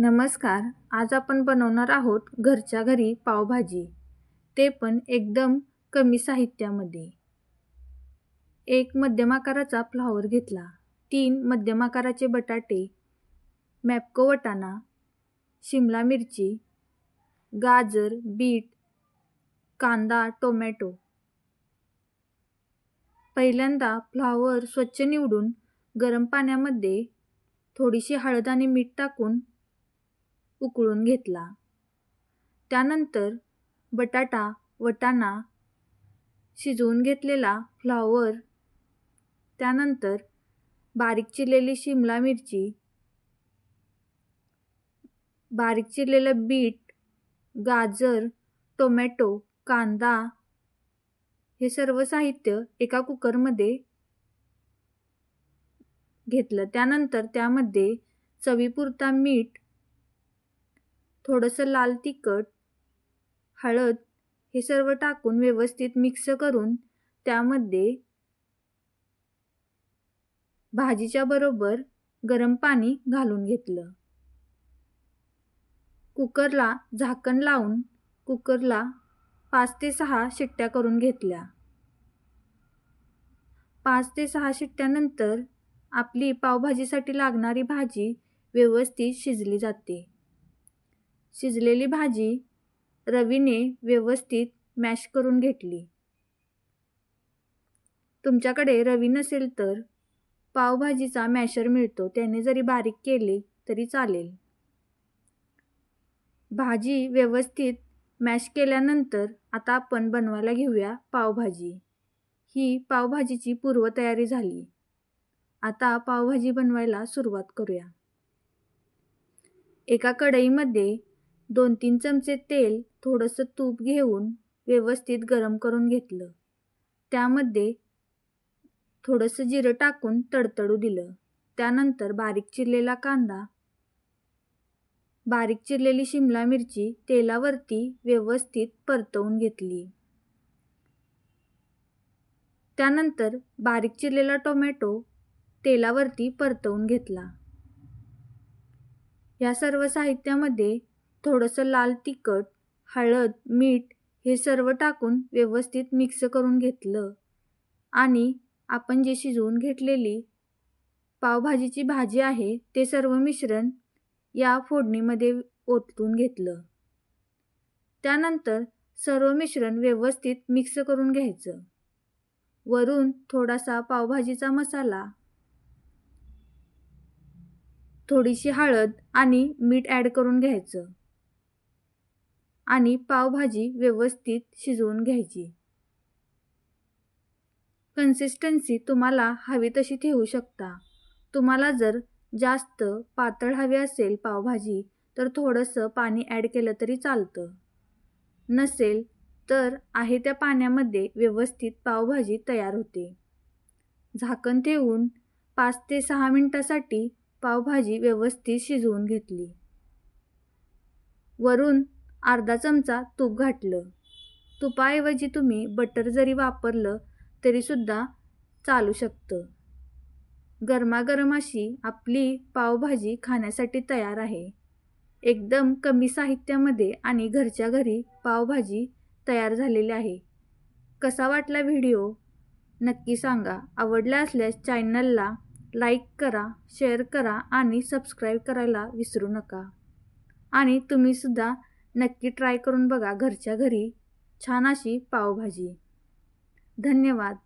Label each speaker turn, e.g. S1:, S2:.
S1: नमस्कार. आज आपण बनवणार आहोत घरच्या घरी पावभाजी. ते पण एकदम कमी साहित्यामध्ये. एक मध्यम आकाराचा फ्लावर घेतला. तीन मध्यम आकाराचे बटाटे मॅपको वटाणा शिमला मिरची गाजर बीट कांदा टोमॅटो. पहिल्यांदा फ्लावर स्वच्छ निवडून गरम पाण्यामध्ये थोडीशी हळद आणि मीठ टाकून उकळून घेतला. त्यानंतर बटाटा वटाणा शिजवून घेतलेला फ्लॉवर त्यानंतर बारीक चिरलेली शिमला मिरची बारीक चिरलेलं बीट गाजर टोमॅटो कांदा हे सर्व साहित्य एका कुकरमध्ये घेतलं. त्यानंतर त्यामध्ये चवीपुरता मीठ थोडंसं लाल तिखट हळद हे सर्व टाकून व्यवस्थित मिक्स करून त्यामध्ये भाजीच्या बरोबर गरम पाणी घालून घेतलं. कुकरला झाकण लावून कुकरला पाच ते सहा शिट्ट्या करून घेतल्या. पाच ते सहा शिट्ट्यानंतर आपली पावभाजीसाठी लागणारी भाजी व्यवस्थित शिजली जाते. शिजलेली भाजी रवीने व्यवस्थित मॅश करून घेतली. तुमच्याकडे रवी नसेल तर पावभाजीचा मॅशर मिळतो. त्याने जरी बारीक केले तरी चालेल. भाजी व्यवस्थित मॅश केल्यानंतर आता आपण बनवायला घेऊया पावभाजी. ही पावभाजीची पूर्वतयारी झाली. आता पावभाजी बनवायला सुरुवात करूया. एका कढईमध्ये दोन तीन चमचे तेल थोडंसं तूप घेऊन व्यवस्थित गरम करून घेतलं. त्यामध्ये थोडंसं जिरं टाकून तडतडू दिलं. त्यानंतर बारीक चिरलेला कांदा बारीक चिरलेली शिमला मिरची तेलावरती व्यवस्थित परतवून घेतली. त्यानंतर बारीक चिरलेला टोमॅटो तेलावरती परतवून घेतला. या सर्व साहित्यामध्ये थोडंसं लाल तिखट हळद मीठ हे सर्व टाकून व्यवस्थित मिक्स करून घेतलं. आणि आपण जे शिजवून घेतलेली पावभाजीची भाजी आहे ते सर्व मिश्रण या फोडणीमध्ये ओतून घेतलं. त्यानंतर सर्व मिश्रण व्यवस्थित मिक्स करून घ्यायचं. वरून थोडासा पावभाजीचा मसाला थोडीशी हळद आणि मीठ ॲड करून घ्यायचं. आणि पावभाजी व्यवस्थित शिजवून घ्यायची. कन्सिस्टन्सी तुम्हाला हवी तशी ठेवू शकता. तुम्हाला जर जास्त पातळ हवी असेल पावभाजी तर थोडंसं पाणी ॲड केलं तरी चालतं. नसेल तर आहे त्या पाण्यामध्ये व्यवस्थित पावभाजी तयार होते. झाकण ठेवून पाच ते सहा मिनटासाठी पावभाजी व्यवस्थित शिजवून घेतली. वरून अर्धा चमचा तूप घातलं. तुपाऐवजी तुम्ही बटर जरी वापरलं तरीसुद्धा चालू शकतं. गरमागरम अशी आपली पावभाजी खाण्यासाठी तयार आहे. एकदम कमी साहित्यामध्ये आणि घरच्या घरी पावभाजी तयार झालेली आहे. कसा वाटला व्हिडिओ? नक्की सांगा. आवडला असल्यास चॅनलला लाईक करा शेअर करा आणि सबस्क्राईब करायला विसरू नका. आणि तुम्हीसुद्धा नक्की ट्राय करून बघा घरच्या घरी. छान अशी पावभाजी. धन्यवाद.